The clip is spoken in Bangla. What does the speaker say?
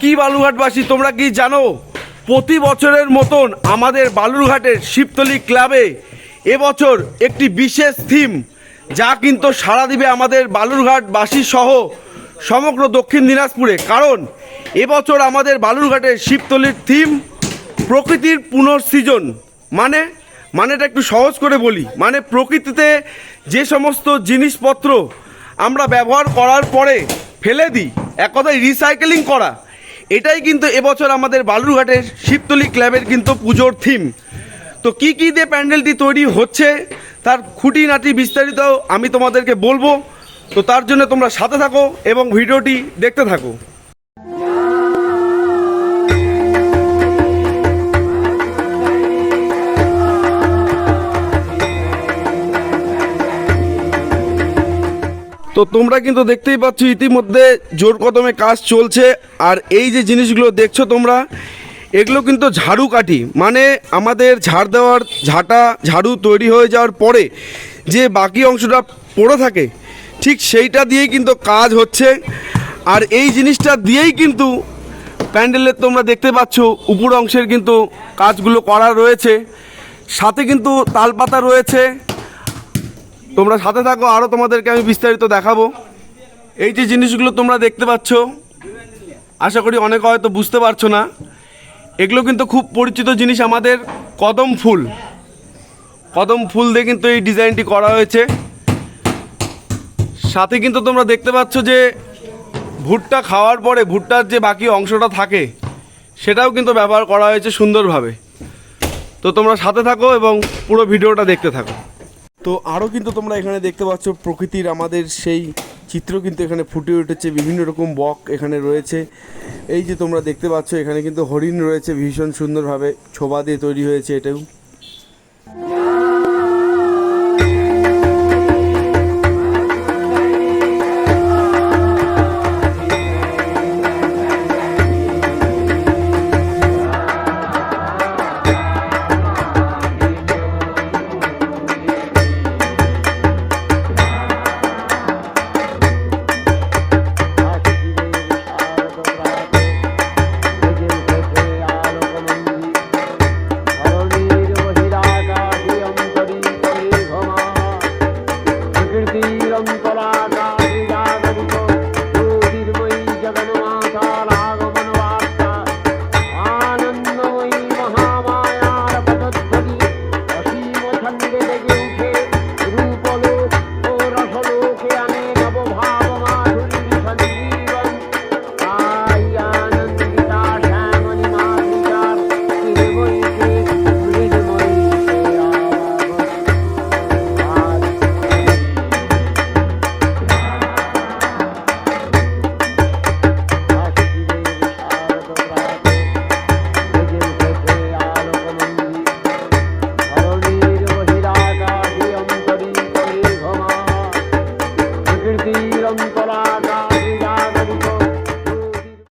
কি বালুরঘাটবাসী, তোমরা কি জানো? প্রতি বছরের মতন আমাদের বালুরঘাটের শিবতলি ক্লাবে এবছর একটি বিশেষ থিম, যা কিন্তু সারা দিবে আমাদের বালুরঘাটবাসী সহ সমগ্র দক্ষিণ দিনাজপুরে। কারণ এবছর আমাদের বালুরঘাটের শিবতলির থিম প্রকৃতির পুনর্সৃজন। মানে মানেটা একটু সহজ করে বলি। মানে প্রকৃতিতে যে সমস্ত জিনিসপত্র আমরা ব্যবহার করার পরে ফেলে দিই এক কথায় রিসাইকেলিং করা। এটাই কিন্তু এবছর আমাদের বালুরঘাটের শিবতলি ক্লাবের কিন্তু পুজোর থিম তো কি কী দিয়ে প্যান্ডেলটি তৈরি হচ্ছে, তার খুঁটিনাটি বিস্তারিত আমি তোমাদেরকে বলব। তো তার জন্য তোমরা সাথে থাকো এবং ভিডিওটি দেখতে থাকো। তো তোমরা কিন্তু দেখতেই পাচ্ছ ইতিমধ্যে জোর কদমে কাজ চলছে। আর এই যে জিনিসগুলো দেখছ তোমরা, এগুলো কিন্তু ঝাড়ু কাঠি। মানে আমাদের ঝাড় দেওয়ার ঝাঁটা, ঝাড়ু তৈরি হয়ে যাওয়ার পরে যে বাকি অংশটা পড়ে থাকে, ঠিক সেইটা দিয়েই কিন্তু কাজ হচ্ছে। আর এই জিনিসটা দিয়েই কিন্তু প্যান্ডেলের তোমরা দেখতে পাচ্ছ, উপর অংশের কিন্তু কাজগুলো করা রয়েছে। সাথে কিন্তু তালপাতা রয়েছে। তোমরা সাথে থাকো আরও তোমাদেরকে আমি বিস্তারিত দেখাবো। এই যে জিনিসগুলো তোমরা দেখতে পাচ্ছ, আশা করি অনেকে হয়তো বুঝতে পারছ না, এগুলো কিন্তু খুব পরিচিত জিনিস আমাদের কদম ফুল। কদম ফুল দিয়ে কিন্তু এই ডিজাইনটি করা হয়েছে। সাথে কিন্তু তোমরা দেখতে পাচ্ছ যে ভুট্টা খাওয়ার পরে ভুট্টার যে বাকি অংশটা থাকে, সেটাও কিন্তু ব্যবহার করা হয়েছে সুন্দরভাবে। তো তোমরা সাথে থাকো এবং পুরো ভিডিওটা দেখতে থাকো। তো আরও কিন্তু তোমরা এখানে দেখতে পাচ্ছ প্রকৃতির আমাদের সেই চিত্র কিন্তু এখানে ফুটে উঠেছে, বিভিন্ন রকম বক এখানে রয়েছে। এই যে তোমরা দেখতে পাচ্ছ, এখানে কিন্তু হরিণ রয়েছে ভীষণ সুন্দরভাবে, ছোবা দিয়ে তৈরি হয়েছে এটাও।